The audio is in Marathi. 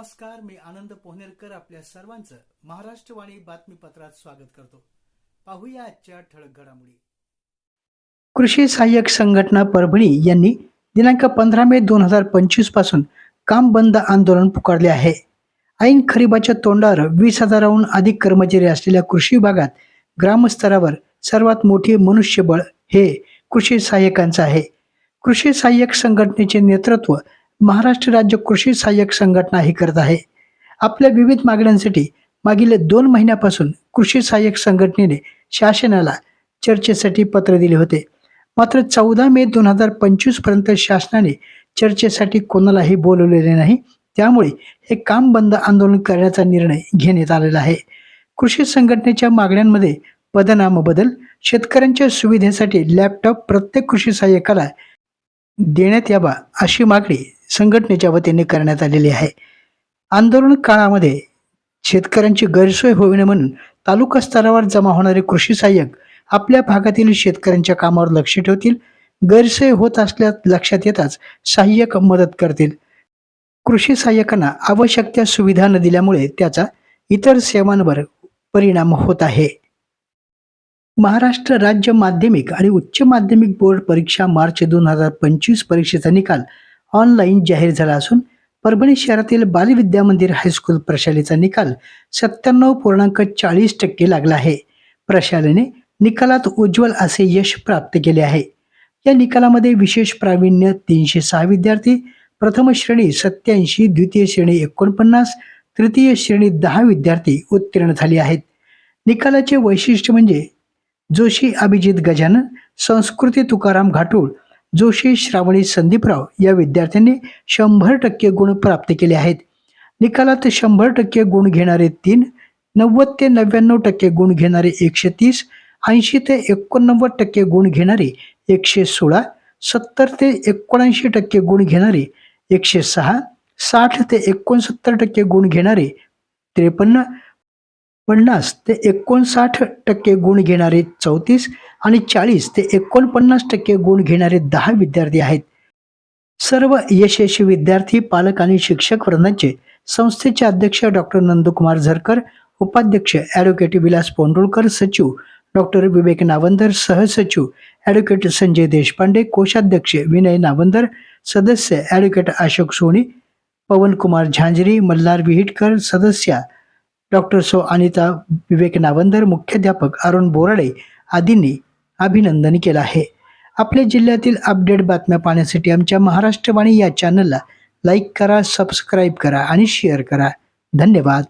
नमस्कार मी आनंद पोहनेरकर आपल्या सर्वांचं महाराष्ट्रवाणी बातमीपत्रात स्वागत करतो. पाहूया आजच्या ठळक घडामोडी. कृषी सहाय्यक संघटना परभणी यांनी दिनांक पंधरा मे दोन हजार पंचवीसपासून काम बंद आंदोलन पुकारले आहे. ऐन खरीबाच्या तोंडावर वीस हजाराहून अधिक कर्मचारी असलेल्या कृषी विभागात ग्रामस्तरावर सर्वात मोठे मनुष्यबळ हे कृषी सहाय्यकांचं आहे. कृषी सहाय्यक संघटनेचे नेतृत्व महाराष्ट्र राज्य कृषी सहाय्यक संघटना ही करत आहे. आपल्या विविध मागण्यांसाठी मागील दोन महिन्यापासून कृषी सहाय्यक संघटनेने शासनाला चर्चेसाठी पत्र दिले होते. मात्र चौदा मे दोन हजार पंचवीसपर्यंत शासनाने चर्चेसाठी कोणालाही बोलवलेले नाही. त्यामुळे हे काम बंद आंदोलन करण्याचा निर्णय घेण्यात आलेला आहे. कृषी संघटनेच्या मागण्यांमध्ये पदनाम बदल शेतकऱ्यांच्या सुविधेसाठी लॅपटॉप प्रत्येक कृषी सहाय्यकाला देण्यात यावा अशी मागणी संघटनेच्या वतीने करण्यात आलेली आहे. आंदोलन काळामध्ये शेतकऱ्यांची गैरसोय होऊ नये म्हणून तालुका स्तरावर जमा होणारे कृषी सहाय्यक आपल्या भागातील शेतकऱ्यांच्या कामावर लक्ष ठेवतील. गैरसोय होत असल्यास लक्षात येताच सहाय्यक मदत करतील. कृषी सहाय्यकांना आवश्यक त्या सुविधा न दिल्यामुळे त्याचा इतर सेवांवर परिणाम होत आहे. महाराष्ट्र राज्य माध्यमिक आणि उच्च माध्यमिक बोर्ड परीक्षा मार्च दोन हजार पंचवीस परीक्षेचा निकाल ऑनलाईन जाहीर झाला असून परभणी शहरातील बालविद्या मंदिर हायस्कूल प्रशालेचा निकाल सत्त्याण्णव पूर्णांक चाळीस टक्के लागला आहे. प्रशालेने निकालात उज्ज्वल असे यश प्राप्त केले आहे. या निकालामध्ये विशेष प्रावीण्य तीनशे सहा विद्यार्थी प्रथम श्रेणी सत्याऐंशी द्वितीय श्रेणी एकोणपन्नास तृतीय श्रेणी दहा विद्यार्थी उत्तीर्ण झाले आहेत. निकालाचे वैशिष्ट्य म्हणजे जोशी अभिजित गजानन संस्कृती तुकाराम घाटूळ जोशी श्रावणी संदीपराव या विद्यार्थ्यांनी शंभर टक्के गुण प्राप्त केले आहेत. निकालात शंभर टक्के गुण घेणारे तीन नव्वद ते नव्याण्णव टक्के गुण घेणारे एकशे तीस ऐंशी ते एकोणनव्वद टक्के गुण घेणारे एकशे सोळा सत्तर ते एकोणऐंशी टक्के गुण घेणारे एकशे सहा साठ ते एकोणसत्तर टक्के गुण घेणारे त्रेपन्न पन्नास ते एकोणसाठ टक्के गुण घेणारे चौतीस आणि चाळीस ते एकोणपन्नास टक्के गुण घेणारे दहा विद्यार्थी आहेत. सर्व यशस्वी विद्यार्थी पालक आणि शिक्षक वृंदांचे संस्थेचे अध्यक्ष डॉक्टर नंदकुमार झरकर उपाध्यक्ष ॲडव्होकेट विलास पोंडुळकर सचिव डॉक्टर विवेक नावंदर सहसचिव ॲडव्होकेट संजय देशपांडे कोषाध्यक्ष विनय नावंदर सदस्य ॲडव्होकेट अशोक सोनी पवनकुमार झांजरी मल्हार विहिटकर सदस्या डॉक्टर सो अनिता विवेक नावंदर मुख्याध्यापक अरुण बोराडे आदींनी अभिनंदन केलं आहे. आपल्या जिल्ह्यातील अपडेट बातम्या पाहण्यासाठी आमच्या महाराष्ट्रवाणी या चॅनलला लाईक करा सबस्क्राईब करा आणि शेअर करा. धन्यवाद.